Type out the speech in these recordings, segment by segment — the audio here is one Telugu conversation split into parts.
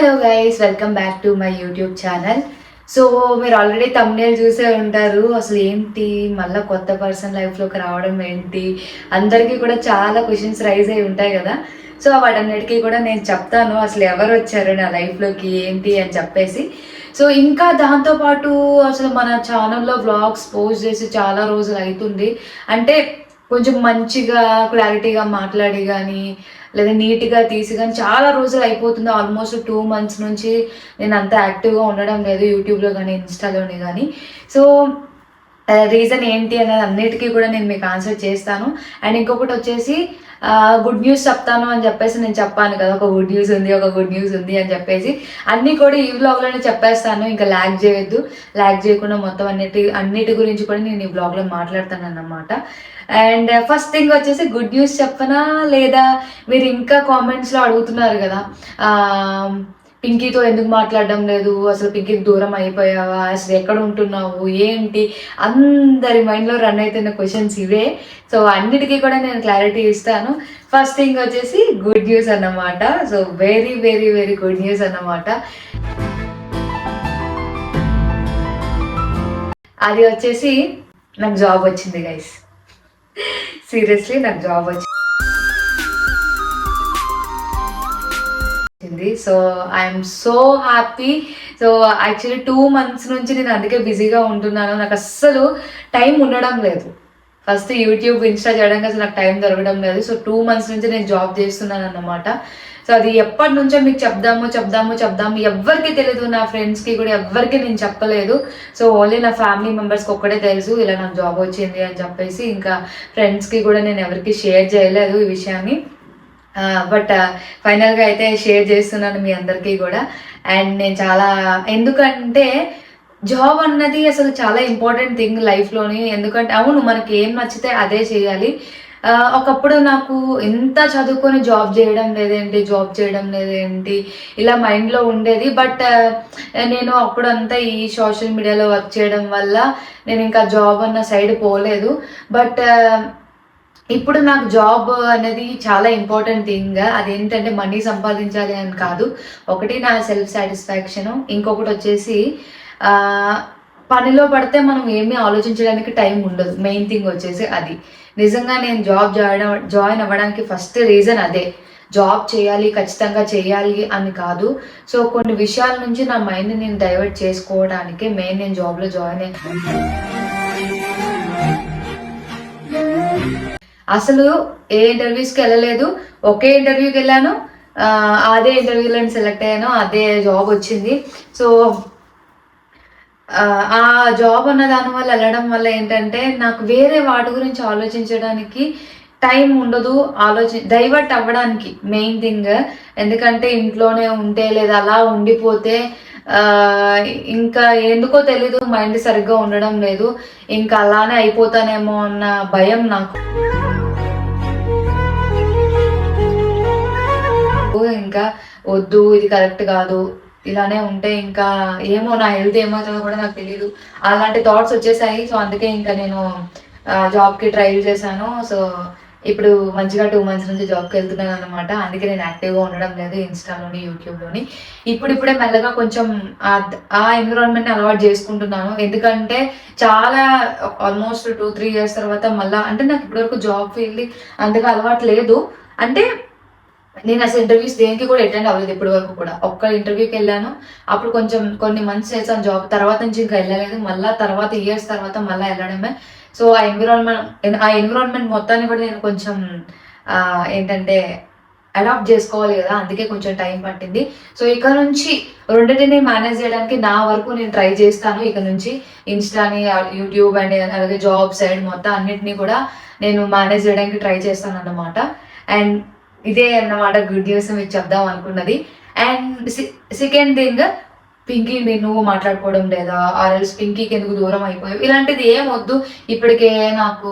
Hello guys welcome back to my YouTube channel so మీరు ఆల్రెడీ తమ్నేల్ చూసే ఉంటారు. అసలు ఏంటి? మళ్ళీ కొత్త పర్సన్ లైఫ్లోకి రావడం ఏంటి? అందరికీ కూడా చాలా క్వశ్చన్స్ రైజ్ అయి ఉంటాయి కదా. సో వాటన్నిటికీ కూడా నేను చెప్తాను. అసలు ఎవరు వచ్చారు నా లైఫ్లోకి ఏంటి? అని చెప్పేసి. సో ఇంకా దాంతోపాటు అసలు మన ఛానల్లో వ్లాగ్స్ పోస్ట్ చేసి చాలా రోజులు అవుతుంది అంటే కొంచెం మంచిగా క్లారిటీగా మాట్లాడి కానీ లేదా నీట్గా తీసి కానీ చాలా రోజులు అయిపోతుంది. ఆల్మోస్ట్ టూ మంత్స్ నుంచి నేను అంత యాక్టివ్గా ఉండడం లేదు యూట్యూబ్లో కానీ ఇన్స్టాలోని కానీ. సో రీజన్ ఏంటి అనేది అన్నిటికీ కూడా నేను మీకు ఆన్సర్ చేస్తాను. అండ్ ఇంకొకటి వచ్చేసి గుడ్ న్యూస్ చెప్తాను అని చెప్పేసి నేను చెప్పాను కదా ఒక గుడ్ న్యూస్ ఉంది ఒక గుడ్ న్యూస్ ఉంది అని చెప్పేసి. అన్నీ కూడా ఈ వ్లాగ్లోనే చెప్పేస్తాను ఇంకా ల్యాగ్ చేయొద్దు. ల్యాగ్ చేయకుండా మొత్తం అన్నిటి అన్నిటి గురించి కూడా నేను ఈ వ్లాగ్లో మాట్లాడతాను అన్నమాట అండ్ ఫస్ట్ థింగ్ వచ్చేసి గుడ్ న్యూస్ చెప్పనా లేదా? మీరు ఇంకా కామెంట్స్లో అడుగుతున్నారు కదా. పింకీతో ఎందుకు మాట్లాడడం లేదు? అసలు పింకీకి దూరం అయిపోయావా? అసలు ఎక్కడ ఉంటున్నావు? ఏంటి? అందరి మైండ్లో రన్ అవుతున్న క్వశ్చన్స్ ఇవే. సో అన్నిటికీ కూడా నేను క్లారిటీ ఇస్తాను. ఫస్ట్ థింగ్ వచ్చేసి గుడ్ న్యూస్ అన్నమాట. So very very very good news అన్నమాట. అది వచ్చేసి నాకు జాబ్ వచ్చింది గైస్ సీరియస్లీ నాకు జాబ్ వచ్చింది so I'm so happy so actually two months నుంచి నేను అందుకే బిజీగా ఉంటున్నాను. నాకు అస్సలు టైం ఉండడం లేదు. ఫస్ట్ యూట్యూబ్ ఇన్స్టా చేయడానికి అసలు నాకు టైం దొరకడం లేదు. సో టూ మంత్స్ నుంచి నేను జాబ్ చేస్తున్నాను అన్నమాట. సో అది ఎప్పటి నుంచో మీకు చెప్దాము చెప్దాము చెప్దాము. ఎవ్వరికి తెలియదు నా ఫ్రెండ్స్కి కూడా ఎవ్వరికి నేను చెప్పలేదు. సో ఓన్లీ నా ఫ్యామిలీ మెంబర్స్కి ఒక్కడే తెలుసు. ఇలా నాకు జాబ్ వచ్చింది అని చెప్పేసి ఇంకా ఫ్రెండ్స్కి కూడా నేను ఎవరికి షేర్ చేయలేదు ఈ విషయాన్ని. బట్ ఫైనల్గా అయితే షేర్ చేస్తున్నాను మీ అందరికీ కూడా. అండ్ నేను చాలా ఎందుకంటే జాబ్ అన్నది అసలు చాలా ఇంపార్టెంట్ థింగ్ లైఫ్లోని ఎందుకంటే అవును మనకి ఏం నచ్చితే అదే చేయాలి. ఒకప్పుడు నాకు ఎంత చదువుకొని జాబ్ చేయడం లేదేంటి జాబ్ చేయడం లేదేంటి ఇలా మైండ్లో ఉండేది. బట్ నేను అప్పుడంతా ఈ సోషల్ మీడియాలో వర్క్ చేయడం వల్ల నేను ఇంకా జాబ్ అన్న సైడ్ పోలేదు. బట్ ఇప్పుడు నాకు జాబ్ అనేది చాలా ఇంపార్టెంట్ థింగ్. అదేంటంటే మనీ సంపాదించాలి అని కాదు. ఒకటి నా సెల్ఫ్ సాటిస్ఫాక్షన్ ఇంకొకటి వచ్చేసి పనిలో పడితే మనం ఏమీ ఆలోచించడానికి టైం ఉండదు. మెయిన్ థింగ్ వచ్చేసి అది. నిజంగా నేను జాబ్ జాయిన్ జాయిన్ అవ్వడానికి ఫస్ట్ రీజన్ అదే. జాబ్ చేయాలి ఖచ్చితంగా చేయాలి అని కాదు. సో కొన్ని విషయాల నుంచి నా మైండ్ నేను డైవర్ట్ చేసుకోవడానికి మెయిన్ నేను జాబ్లో జాయిన్ అయ్యాను. అసలు ఏ ఇంటర్వ్యూస్కి వెళ్ళలేదు. ఒకే ఇంటర్వ్యూకి వెళ్ళాను. అదే ఇంటర్వ్యూలో సెలెక్ట్ అయ్యాను. అదే జాబ్ వచ్చింది. సో ఆ, జాబ్ అన్న దాని వల్ల వెళ్ళడం వల్ల ఏంటంటే నాకు వేరే వాటి గురించి ఆలోచించడానికి టైం ఉండదు. ఆలోచి డైవర్ట్ అవ్వడానికి మెయిన్ థింగ్ ఎందుకంటే ఇంట్లోనే ఉంటే లేదా అలా ఉండిపోతే ఇంకా ఎందుకో తెలీదు. మైండ్ సరిగ్గా ఉండడం లేదు. ఇంకా అలానే అయిపోతానేమో అన్న భయం నాకు. ఇంకా వద్దు ఇది కరెక్ట్ కాదు ఇలానే ఉంటే ఇంకా ఏమో నా హెల్త్ ఏమవుతుందో కూడా నాకు తెలియదు అలాంటి థాట్స్ వచ్చేసాయి. సో అందుకే ఇంకా నేను జాబ్కి ట్రై చేశాను. సో ఇప్పుడు మంచిగా టూ మంత్స్ నుంచి జాబ్కి వెళ్తున్నాను అనమాట అందుకే నేను యాక్టివ్గా ఉండడం లేదు ఇన్స్టాలోని యూట్యూబ్లోని. ఇప్పుడు ఇప్పుడే మెల్లగా కొంచెం ఆ- ఆ ఎన్విరాన్మెంట్ని అలవాటు చేసుకుంటున్నాను. ఎందుకంటే చాలా ఆల్మోస్ట్ టూ త్రీ ఇయర్స్ తర్వాత మళ్ళీ అంటే నాకు ఇప్పటివరకు జాబ్ ఫీల్డ్ అంతగా అలవాటు లేదు. అంటే నేను అసలు ఇంటర్వ్యూస్ దేనికి కూడా అటెండ్ అవ్వలేదు ఇప్పటి వరకు కూడా. ఒక్క ఇంటర్వ్యూకి వెళ్ళాను. అప్పుడు కొంచెం కొన్ని మంత్స్ చేశాను జాబ్ తర్వాత నుంచి ఇంకా వెళ్ళలేదు. మళ్ళీ తర్వాత ఇయర్స్ తర్వాత మళ్ళీ వెళ్ళడమే. సో ఆ ఎన్విరాన్మెంట్ ఆ ఎన్విరాన్మెంట్ మొత్తాన్ని కూడా నేను కొంచెం ఏంటంటే అడాప్ట్ చేసుకోవాలి కదా. అందుకే కొంచెం టైం పట్టింది. సో ఇక నుంచి రెండింటిని మేనేజ్ చేయడానికి నా వరకు నేను ట్రై చేస్తాను. ఇక నుంచి ఇన్స్టాని యూట్యూబ్ అండ్ అలాగే జాబ్ సైడ్ మొత్తం అన్నిటినీ కూడా నేను మేనేజ్ చేయడానికి ట్రై చేస్తాను అన్నమాట అండ్ ఇదే అన్నమాట గుడ్ న్యూస్ మీకు చెప్దాం అనుకున్నది. అండ్ సెకండ్ థింగ్ పింకీ నువ్వు మాట్లాడుకోవడం లేదా ఆర్ఎల్స్ పింకీకి ఎందుకు దూరం అయిపోయావు? ఇలాంటిది ఏం వద్దు. ఇప్పటికే నాకు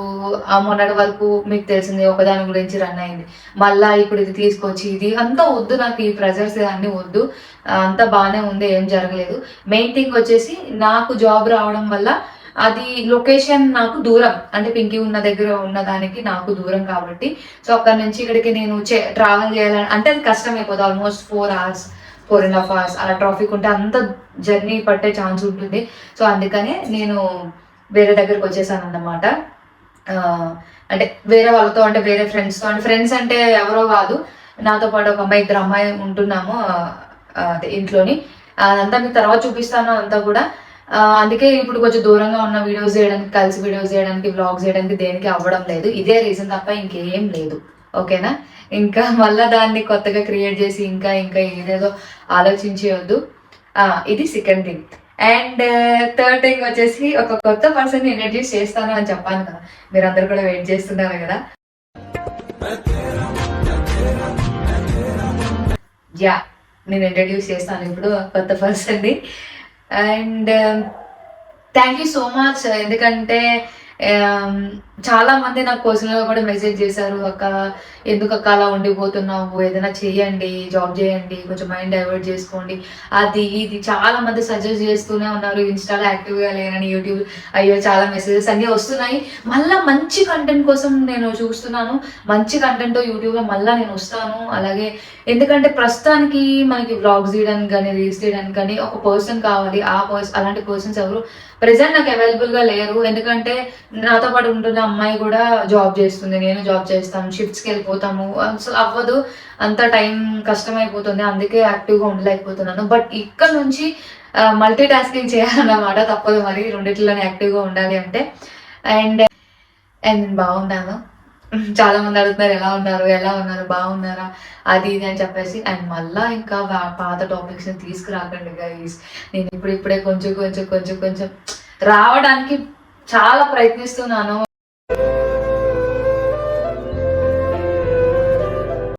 ఆ మొన్నటి వరకు మీకు తెలిసింది ఒకదాని గురించి రన్ అయింది. మళ్ళా ఇప్పుడు ఇది తీసుకొచ్చి ఇది అంతా వద్దు నాకు ఈ ప్రెజర్స్ అన్నీ వద్దు. అంతా బాగానే ఉంది ఏం జరగలేదు. మెయిన్ థింగ్ వచ్చేసి నాకు జాబ్ రావడం వల్ల అది లొకేషన్ నాకు దూరం. అంటే పింకీ ఉన్న దగ్గర ఉన్న దానికి నాకు దూరం కాబట్టి. సో అక్కడ నుంచి ఇక్కడికి నేను ట్రావెల్ చేయాలని అంటే అది కష్టం అయిపోతుంది almost four hours four and half hours అలా ట్రాఫిక్ ఉంటే అంత జర్నీ పట్టే ఛాన్స్ ఉంటుంది. సో అందుకనే నేను వేరే దగ్గరకు వచ్చేసాను అన్నమాట. అంటే వేరే వాళ్ళతో అంటే వేరే ఫ్రెండ్స్తో అంటే ఫ్రెండ్స్ అంటే ఎవరో కాదు. నాతో పాటు ఒక అమ్మాయి ఇద్దరు అమ్మాయి ఉంటున్నాము అదే ఇంట్లోని. అదంతా మీకు తర్వాత చూపిస్తాను అంతా కూడా. అందుకే ఇప్పుడు కొంచెం దూరంగా ఉన్న వీడియోస్ చేయడానికి కలిసి వీడియోస్ చేయడానికి బ్లాగ్స్ చేయడానికి దేనికి అవ్వడం లేదు. ఇదే రీజన్ తప్ప ఇంకేం లేదు. ఓకేనా ఇంకా మళ్ళీ దాన్ని కొత్తగా క్రియేట్ చేసి ఇంకా ఇంకా ఏదేదో ఆలోచించేయొద్దు. ఇది second thing and third thing వచ్చేసి ఒక కొత్త పర్సన్ ఇంట్రడ్యూస్ చేస్తాను అని చెప్పాను కదా. మీరందరూ కూడా వెయిట్ చేస్తున్నారు కదా. యా నేను ఇంట్రడ్యూస్ చేస్తాను ఇప్పుడు కొత్త పర్సన్ని and thank you so much ఎందుకంటే చాలా మంది నాకు పర్సనల్గా కూడా మెసేజ్ చేశారు అక్క ఎందుకు అక్క అలా ఉండిపోతున్నావు? ఏదైనా చేయండి జాబ్ చేయండి కొంచెం మైండ్ డైవర్ట్ చేసుకోండి. అది ఇది చాలా మంది సజెస్ట్ చేస్తూనే ఉన్నారు. ఇన్స్టాలో యాక్టివ్గా లేనని యూట్యూబ్ అయ్యో చాలా మెసేజెస్ అన్నీ వస్తున్నాయి. మళ్ళీ మంచి కంటెంట్ కోసం నేను చూస్తున్నాను. మంచి కంటెంట్ యూట్యూబ్లో మళ్ళీ నేను వస్తాను. అలాగే ఎందుకంటే ప్రస్తుతానికి మనకి బ్లాగ్స్ తీయడానికి కానీ రీల్స్ తీయడానికి కానీ ఒక పర్సన్ కావాలి. ఆ పర్సన్ అలాంటి పర్సన్స్ ఎవరు? ప్రెసెంట్ నాకు అవైలబుల్గా లేరు. ఎందుకంటే నాతో పాటు ఉంటున్న అమ్మాయి కూడా జాబ్ చేస్తుంది నేను జాబ్ చేస్తాను షిఫ్ట్స్కి వెళ్ళిపోతాము. అసలు అవ్వదు. అంత టైం కష్టమైపోతుంది. అందుకే యాక్టివ్గా ఉండలేకపోతున్నాను. బట్ ఇక్కడ నుంచి మల్టీ టాస్కింగ్ చేయాలన్నమాట. తప్పదు మరి రెండిట్లోనే యాక్టివ్గా ఉండాలి అంటే. అండ్ అండ్ నేను బాగున్నాను. చాలా మంది అడుగుతున్నారు ఎలా ఉన్నారు ఎలా ఉన్నారు బాగున్నారా అది ఇది అని చెప్పేసి. అండ్ మళ్ళా ఇంకా పాత టాపిక్స్ని తీసుకురాకండి గైస్ నేను ఇప్పుడు ఇప్పుడే కొంచెం కొంచెం కొంచెం కొంచెం రావడానికి చాలా ప్రయత్నిస్తున్నాను.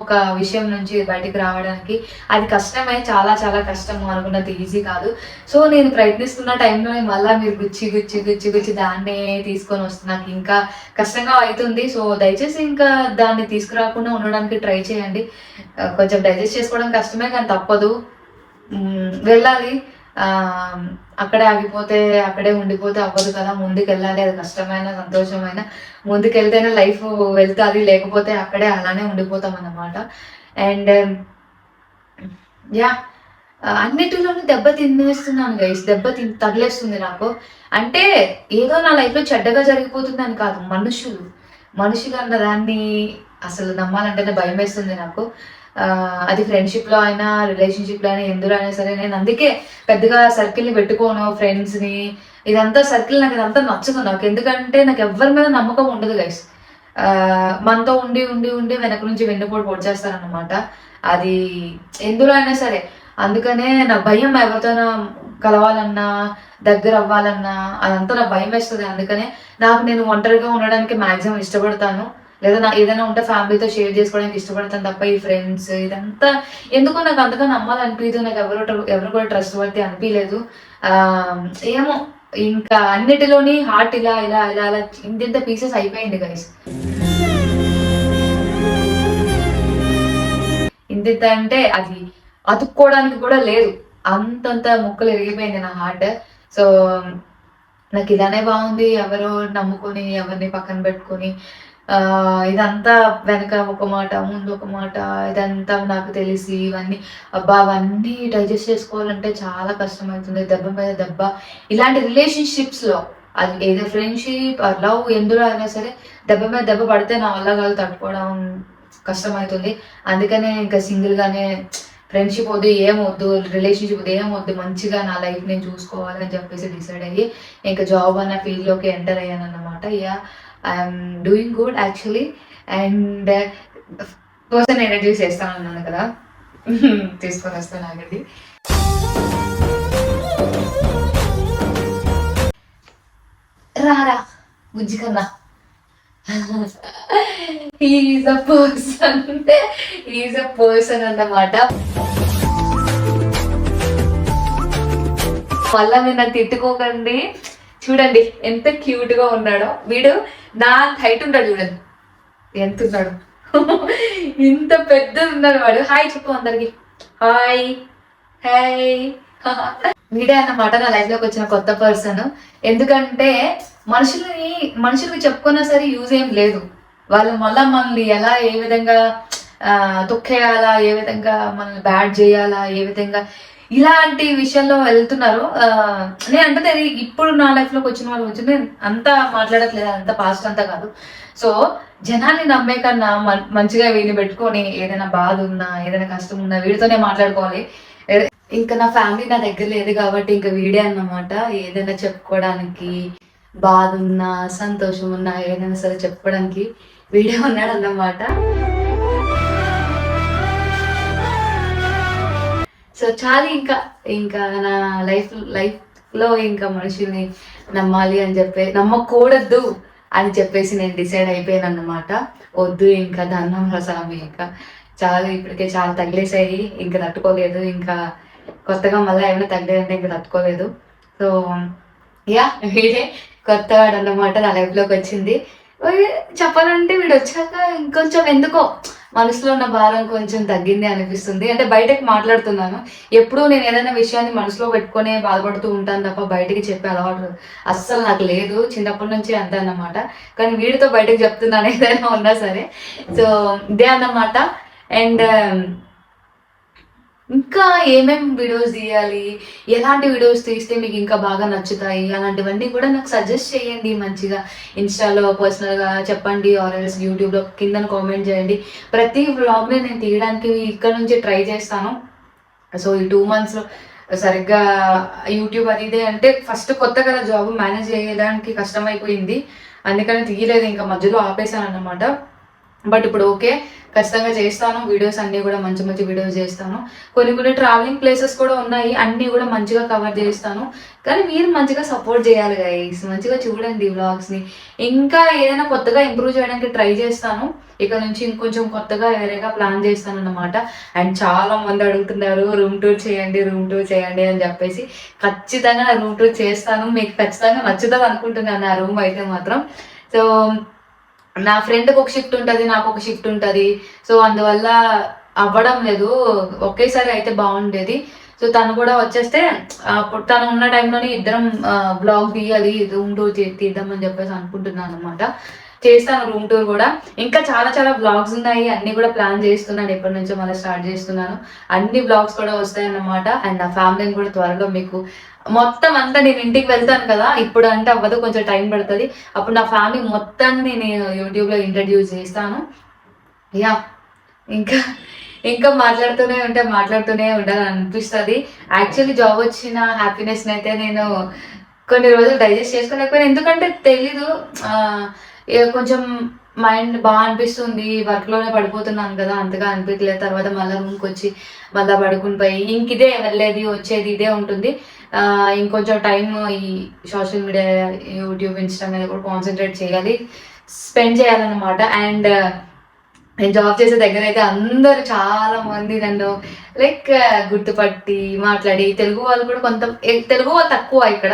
ఒక విషయం నుంచి బయటికి రావడానికి అది కష్టమే చాలా చాలా కష్టం అనుకున్నది ఈజీ కాదు. సో నేను ప్రయత్నిస్తున్న టైంలో మళ్ళీ మీరు గుచ్చి గుచ్చి గుచ్చి గుచ్చి దాన్నే తీసుకొని వస్తున్నాను. ఇంకా కష్టంగా అవుతుంది. సో దయచేసి ఇంకా దాన్ని తీసుకురాకుండా ఉండడానికి ట్రై చేయండి. కొంచెం డైజెస్ట్ చేసుకోవడం కష్టమే కానీ తప్పదు. వెళ్ళాలి. అక్కడే ఆగిపోతే అక్కడే ఉండిపోతే అవ్వదు కదా. ముందుకెళ్ళాలి. అది కష్టమైన సంతోషమైన. ముందుకెళ్తేనే లైఫ్ వెళ్తుంది. లేకపోతే అక్కడే అలానే ఉండిపోతాం అన్నమాట. అండ్ యా అన్నిటిలోనూ దెబ్బ తినేస్తున్నాను గైస్ దెబ్బ తిన్ తగిలేస్తుంది నాకు. అంటే ఏదో నా లైఫ్లో చెడ్డగా జరిగిపోతుంది అని కాదు. మనుషులు. మనుషులు అన్న దాన్ని అసలు నమ్మాలంటేనే భయం వేస్తుంది నాకు. అది ఫ్రెండ్షిప్లో అయినా రిలేషన్షిప్లో అయినా ఎందులో అయినా సరే నేను అందుకే పెద్దగా సర్కిల్ని పెట్టుకోను ఫ్రెండ్స్ని. ఇదంతా సర్కిల్ నాకు ఇదంతా నచ్చదు నాకు. ఎందుకంటే నాకు ఎవరి మీద నమ్మకం ఉండదు గైస్ మనతో ఉండి ఉండి ఉండి వెనక నుంచి వెన్నుపోటు పొడిచేస్తారనమాట అది ఎందులో అయినా సరే. అందుకనే నా భయం ఎవరితోనో కలవాలన్నా దగ్గర అవ్వాలన్నా అదంతా నా భయం వేస్తుంది. అందుకనే నాకు నేను ఒంటరిగా ఉండడానికి మ్యాక్సిమం ఇష్టపడతాను. లేదా నా ఏదైనా ఉంటే ఫ్యామిలీతో షేర్ చేసుకోవడానికి ఇష్టపడతాను తప్ప ఈ ఫ్రెండ్స్ ఇదంతా ఎందుకో నాకు అంతగా నమ్మాలనిపించదు. నాకు ఎవరు ఎవరు కూడా ట్రస్ట్ పడితే అనిపించలేదు ఏమో ఇంకా అన్నిటిలోని హార్ట్ ఇలా ఇలా ఇలా ఇలా ఇంత పీసెస్ అయిపోయింది గైస్ ఇంత అంటే అది అతుక్కోవడానికి కూడా లేదు. అంతంత ముక్కలు ఎరిగిపోయింది నా హార్ట్ సో నాకు ఇలానే బాగుంది. ఎవరో నమ్ముకొని ఎవరిని పక్కన పెట్టుకొని ఇదంతా వెనక ఒక మాట ముందు ఒక మాట ఇదంతా నాకు తెలిసి ఇవన్నీ. అబ్బా అవన్నీ డైజెస్ట్ చేసుకోవాలంటే చాలా కష్టమవుతుంది. దెబ్బ మీద దెబ్బ. ఇలాంటి రిలేషన్షిప్స్లో అది ఏదో ఫ్రెండ్షిప్ లవ్ ఎందులో అయినా సరే దెబ్బ మీద దెబ్బ పడితే నా వల్ల కాదు తట్టుకోవడం కష్టమవుతుంది. అందుకనే ఇంకా సింగిల్గానే ఫ్రెండ్షిప్ వద్దు ఏమొద్దు రిలేషన్షిప్ వద్దు ఏం వద్దు మంచిగా నా లైఫ్ నేను చూసుకోవాలని చెప్పేసి డిసైడ్ అయ్యి ఇంకా జాబ్ అన్న ఫీల్డ్లోకి ఎంటర్ అయ్యాను అన్నమాట ఇక I'm doing good actually and person introduce చేస్తాను అన్నాను కదా. తీసుకొని వస్తాను ఆగండి. రారా బుజ్జి కన్నా. Is a person is a person అన్నమాట. మళ్ళా నిన్న తిట్టుకోకండి. చూడండి ఎంత క్యూట్గా ఉన్నాడో. వీడు నా హైట్ ఉంటాడు చూడండి. ఎంత ఉన్నాడు ఇంత పెద్ద ఉన్నాడు వాడు. హాయ్ చెప్పు అందరికి. హాయ్ హాయ్ వీడే అన్నమాట నా లైఫ్లోకి వచ్చిన కొత్త పర్సన్ ఎందుకంటే మనుషులని మనుషులకి చెప్పుకున్నా సరే యూజ్ ఏం లేదు. వాళ్ళు మళ్ళా మనల్ని ఎలా ఏ విధంగా ఆ, తొక్కేయాలా ఏ విధంగా మనల్ని బ్యాడ్ చేయాలా ఏ విధంగా ఇలాంటి విషయంలో వెళ్తున్నారు. నేను అంటే ఇప్పుడు నా లైఫ్లోకి వచ్చిన వాళ్ళు వచ్చి నేను అంతా మాట్లాడట్లేదు అంత పాస్ట్ అంతా కాదు. సో జనాన్ని నమ్మే కన్నా మంచిగా వీడిని పెట్టుకొని ఏదైనా బాధ ఉన్నా ఏదైనా కష్టం ఉన్నా వీడితోనే మాట్లాడుకోవాలి. ఇంకా నా ఫ్యామిలీ నా దగ్గర లేదు కాబట్టి ఇంకా వీడే అన్నమాట. ఏదైనా చెప్పుకోవడానికి బాధ ఉన్నా సంతోషం ఉన్నా ఏదైనా సరే చెప్పుకోవడానికి వీడే ఉన్నాడు అన్నమాట సో చాలా ఇంకా ఇంకా నా లైఫ్ లైఫ్లో ఇంకా మనుషుల్ని నమ్మాలి అని చెప్పి నమ్మకూడదు అని చెప్పేసి నేను డిసైడ్ అయిపోయాను అన్నమాట వద్దు ఇంకా దండం రసామి ఇంకా. చాలా ఇప్పటికే చాలా తగిలేసాయి ఇంకా తట్టుకోలేదు ఇంకా కొత్తగా మళ్ళీ ఏమైనా తగ్గలేదంటే ఇంకా తట్టుకోలేదు. సో యా వీడే కొత్తవాడు అన్నమాట నా లైఫ్లోకి వచ్చింది. చెప్పాలంటే వీడు వచ్చాక ఇంకొంచెం ఎందుకో మనసులో ఉన్న భారం కొంచెం తగ్గింది అనిపిస్తుంది. అంటే బయటకు మాట్లాడుతున్నాను. ఎప్పుడూ నేను ఏదైనా విషయాన్ని మనసులో పెట్టుకునే బాధపడుతూ ఉంటాను తప్ప బయటికి చెప్పే అలవాటు అస్సలు నాకు లేదు. చిన్నప్పటి నుంచి అంతే అన్నమాట. కానీ వీడితో బయటకు చెప్తున్నాను ఏదైనా ఉన్నా సరే. సో ఇదే అన్నమాట. అండ్ ఇంకా ఏమేం వీడియోస్ తీయాలి? ఎలాంటి వీడియోస్ తీస్తే మీకు ఇంకా బాగా నచ్చుతాయి? అలాంటివన్నీ కూడా నాకు సజెస్ట్ చేయండి మంచిగా. ఇన్స్టాలో పర్సనల్గా చెప్పండి ఆర్ ఎల్స్ యూట్యూబ్లో కింద కామెంట్ చేయండి. ప్రతి వ్లాగ్ని నేను తీయడానికి ఇక్కడ నుంచి ట్రై చేస్తాను. సో ఈ టూ మంత్స్లో సరిగ్గా యూట్యూబ్ అది ఇదే అంటే ఫస్ట్ కొత్త కదా జాబ్ మేనేజ్ చేయడానికి కష్టమైపోయింది. అందుకని తీయలేదు ఇంకా మధ్యలో ఆపేసాను అన్నమాట బట్ ఇప్పుడు ఓకే ఖచ్చితంగా చేస్తాను. వీడియోస్ అన్నీ కూడా మంచి మంచి వీడియోస్ చేస్తాను. కొన్ని కొన్ని ట్రావెలింగ్ ప్లేసెస్ కూడా ఉన్నాయి. అన్నీ కూడా మంచిగా కవర్ చేస్తాను. కానీ మీరు మంచిగా సపోర్ట్ చేయాలి గైస్ మంచిగా చూడండి వ్లాగ్స్ని ఇంకా ఏదైనా కొత్తగా ఇంప్రూవ్ చేయడానికి ట్రై చేస్తాను. ఇక నుంచి ఇంకొంచెం కొత్తగా వేరేగా ప్లాన్ చేస్తాను అన్నమాట. అండ్ చాలా మంది అడుగుతున్నారు రూమ్ టూర్ చేయండి రూమ్ టూర్ చేయండి అని చెప్పేసి. ఖచ్చితంగా నా రూమ్ టూర్ చేస్తాను. మీకు ఖచ్చితంగా నచ్చుతుంది అనుకుంటున్నాను నా రూమ్ అయితే మాత్రం. సో నా ఫ్రెండ్కి ఒక షిఫ్ట్ ఉంటుంది నాకు ఒక షిఫ్ట్ ఉంటుంది. సో అందువల్ల అవ్వడం లేదు. ఒకేసారి అయితే బాగుండేది. సో తను కూడా వచ్చేస్తే అప్పుడు తను ఉన్న టైంలోనే ఇద్దరం బ్లాగ్ తీయాలి ఉండు తీద్దామని చెప్పేసి అనుకుంటున్నాను అనమాట చేస్తాను రూమ్ టూర్ కూడా. ఇంకా చాలా చాలా బ్లాగ్స్ ఉన్నాయి. అన్ని కూడా ప్లాన్ చేస్తున్నాను. ఎప్పటి నుంచో మళ్ళీ స్టార్ట్ చేస్తున్నాను. అన్ని బ్లాగ్స్ కూడా వస్తాయన్నమాట. అండ్ నా ఫ్యామిలీని కూడా త్వరలో మీకు మొత్తం అంతా నేను ఇంటికి వెళ్తాను కదా. ఇప్పుడు అంటే అవ్వదు కొంచెం టైం పడుతుంది. అప్పుడు నా ఫ్యామిలీ మొత్తాన్ని నేను యూట్యూబ్లో ఇంట్రడ్యూస్ చేస్తాను. యా ఇంకా ఇంకా మాట్లాడుతూనే ఉంటే మాట్లాడుతూనే ఉండాలని అనిపిస్తుంది యాక్చువల్లీ జాబ్ వచ్చిన హ్యాపీనెస్ని అయితే నేను కొన్ని రోజులు డైజెస్ట్ చేసుకోలేకపోయాను. ఎందుకంటే తెలీదు. ఇక కొంచెం మైండ్ బాగా అనిపిస్తుంది వర్క్లోనే పడిపోతున్నాను కదా అంతగా అనిపించలేదు తర్వాత మళ్ళీ రూమ్కి వచ్చి మళ్ళీ పడుకుని పోయి ఇంక ఇదే వెళ్ళేది వచ్చేది ఇదే ఉంటుంది. ఇంకొంచెం టైం ఈ సోషల్ మీడియా యూట్యూబ్ ఇన్స్టా మీద కూడా కాన్సన్ట్రేట్ చేయాలి. స్పెండ్ చేయాలన్నమాట. అండ్ నేను జాబ్ చేసే దగ్గర అయితే అందరూ చాలా మంది నన్ను లైక్ గుర్తుపట్టి మాట్లాడి తెలుగు వాళ్ళు కూడా కొంత తెలుగు వాళ్ళు తక్కువ ఇక్కడ.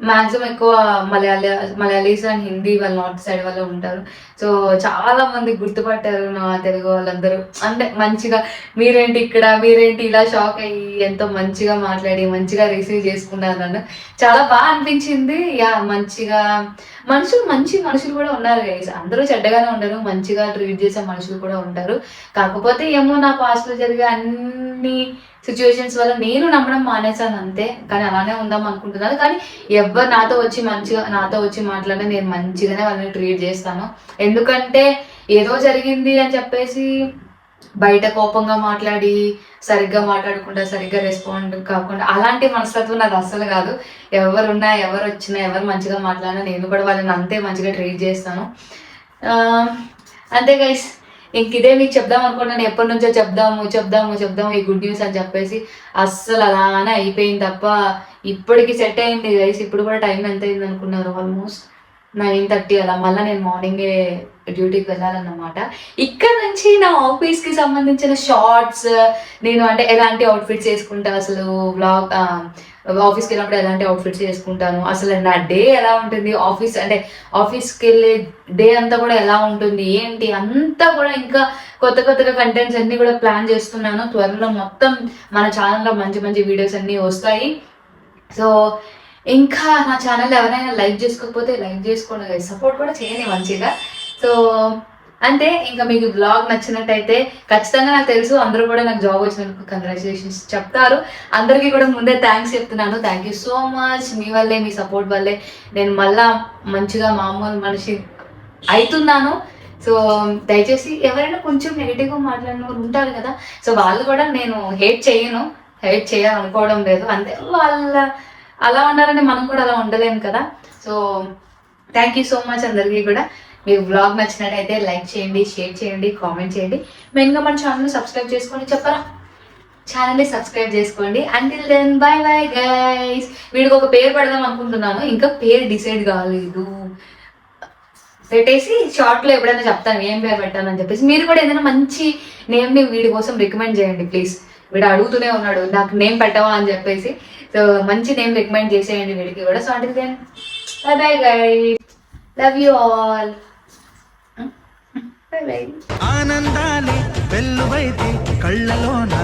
మాక్సిమం ఎక్కువ మలయాళీ మలయాళీస్ అండ్ హిందీ వాళ్ళు నార్త్ సైడ్ వాళ్ళు ఉంటారు. సో చాలా మంది గుర్తుపట్టారు నా తెలుగు వాళ్ళందరూ. అంటే మంచిగా మీరేంటి ఇక్కడ మీరేంటి ఇలా షాక్ అయ్యి ఎంతో మంచిగా మాట్లాడి మంచిగా రిసీవ్ చేసుకున్నారు నన్ను చాలా బాగా అనిపించింది. యా మంచిగా మనుషులు మంచి మనుషులు కూడా ఉన్నారు గైస్ అందరూ చెడ్డగానే ఉండరు మంచిగా ట్రీట్ చేసే మనుషులు కూడా ఉంటారు కాకపోతే ఏమో నా పాస్ట్లో జరిగే అన్ని సిచ్యువేషన్స్ వల్ల నేను నమ్మడం మానేశాను అంతే. కానీ అలానే ఉందాం అనుకుంటున్నాను. కానీ ఎవరు నాతో వచ్చి మంచిగా నాతో వచ్చి మాట్లాడినా నేను మంచిగానే వాళ్ళని ట్రీట్ చేస్తాను. ఎందుకంటే ఏదో జరిగింది అని చెప్పేసి బయట కోపంగా మాట్లాడి సరిగ్గా మాట్లాడకుండా సరిగ్గా రెస్పాండ్ కాకుండా అలాంటి మనస్తత్వం నాది అస్సలు కాదు. ఎవరున్నా ఎవరు వచ్చినా ఎవరు మంచిగా మాట్లాడినా నేను కూడా వాళ్ళని అంతే మంచిగా ట్రీట్ చేస్తాను. ఆ, అంతే గైస్ ఇంక ఇదే మీకు చెప్దాం అనుకున్నాను ఎప్పటి నుంచో చెప్దాము చెప్దాము చెప్దాము ఈ గుడ్ న్యూస్ అని చెప్పేసి అస్సలు అలానే అయిపోయింది తప్ప ఇప్పటికి సెట్ అయింది గైస్ ఇప్పుడు కూడా టైం ఎంత అయింది అనుకున్నారు? ఆల్మోస్ట్ నైన్ థర్టీ అలా మళ్ళీ నేను మార్నింగే డ్యూటీకి వెళ్ళాలన్నమాట. ఇక్కడ నుంచి నా ఆఫీస్కి సంబంధించిన షార్ట్స్ నేను అంటే ఎలాంటి అవుట్ఫిట్స్ వేసుకుంటా అసలు బ్లాగ్ ఆఫీస్కి వెళ్ళినప్పుడు ఎలాంటి అవుట్ఫిట్స్ వేసుకుంటాను? అసలు నా డే ఎలా ఉంటుంది? ఆఫీస్ అంటే ఆఫీస్కి వెళ్ళే డే అంతా కూడా ఎలా ఉంటుంది? ఏంటి? అంతా కూడా ఇంకా కొత్త కొత్తగా కంటెంట్స్ అన్ని కూడా ప్లాన్ చేస్తున్నాను. త్వరలో మొత్తం మన ఛానల్లో మంచి మంచి వీడియోస్ అన్ని వస్తాయి. సో ఇంకా నా ఛానల్ ఎవరైనా లైక్ చేసుకోకపోతే లైక్ చేసుకోండి సపోర్ట్ కూడా చేయండి మంచిగా. సో అంతే ఇంకా మీకు బ్లాగ్ నచ్చినట్టయితే ఖచ్చితంగా నాకు తెలుసు అందరూ కూడా నాకు జాబ్ వచ్చినందుకు కంగ్రాచులేషన్స్ చెప్తారు. అందరికీ కూడా ముందే థ్యాంక్స్ చెప్తున్నాను. థ్యాంక్ యూ సో మచ్ మీ వల్లే మీ సపోర్ట్ వల్లే నేను మళ్ళా మంచిగా మామూలు మనిషి అవుతున్నాను. సో దయచేసి ఎవరైనా కొంచెం నెగిటివ్గా మాట్లాడిన వాళ్ళు ఉంటారు కదా. సో వాళ్ళు కూడా నేను హేట్ చేయను. హేట్ చేయాలనుకోవడం లేదు. అంతే. వాళ్ళ అలా ఉన్నారని మనం కూడా అలా ఉండలేము కదా. So thank you so much అందరికీ కూడా. మీకు బ్లాగ్ నచ్చినట్టయితే లైక్ చేయండి షేర్ చేయండి కామెంట్ చేయండి. మెయిన్గా మన ఛానల్ని సబ్స్క్రైబ్ చేసుకోండి చెప్పరా ఛానల్ని సబ్స్క్రైబ్ చేసుకోండి. Until then bye bye guys వీడికి ఒక పేరు పెడదాం అనుకుంటున్నాను. ఇంకా పేరు డిసైడ్ కాలేదు. పెట్టేసి షార్ట్లో ఎప్పుడైనా చెప్తాను ఏం పేరు పెట్టాలని చెప్పేసి. మీరు కూడా ఏదైనా మంచి నేమ్ని వీడి కోసం రికమెండ్ చేయండి ప్లీజ్ వీడు అడుగుతూనే ఉన్నాడు నాకు నేమ్ పెట్టవా అని చెప్పేసి. సో మంచి నేమ్ రికమెండ్ చేసేయండి వీడికి కూడా. సో అంటే then bye bye guy love you all bye bye ఆనందాలే వెల్లువైతే కళ్ళలోనా?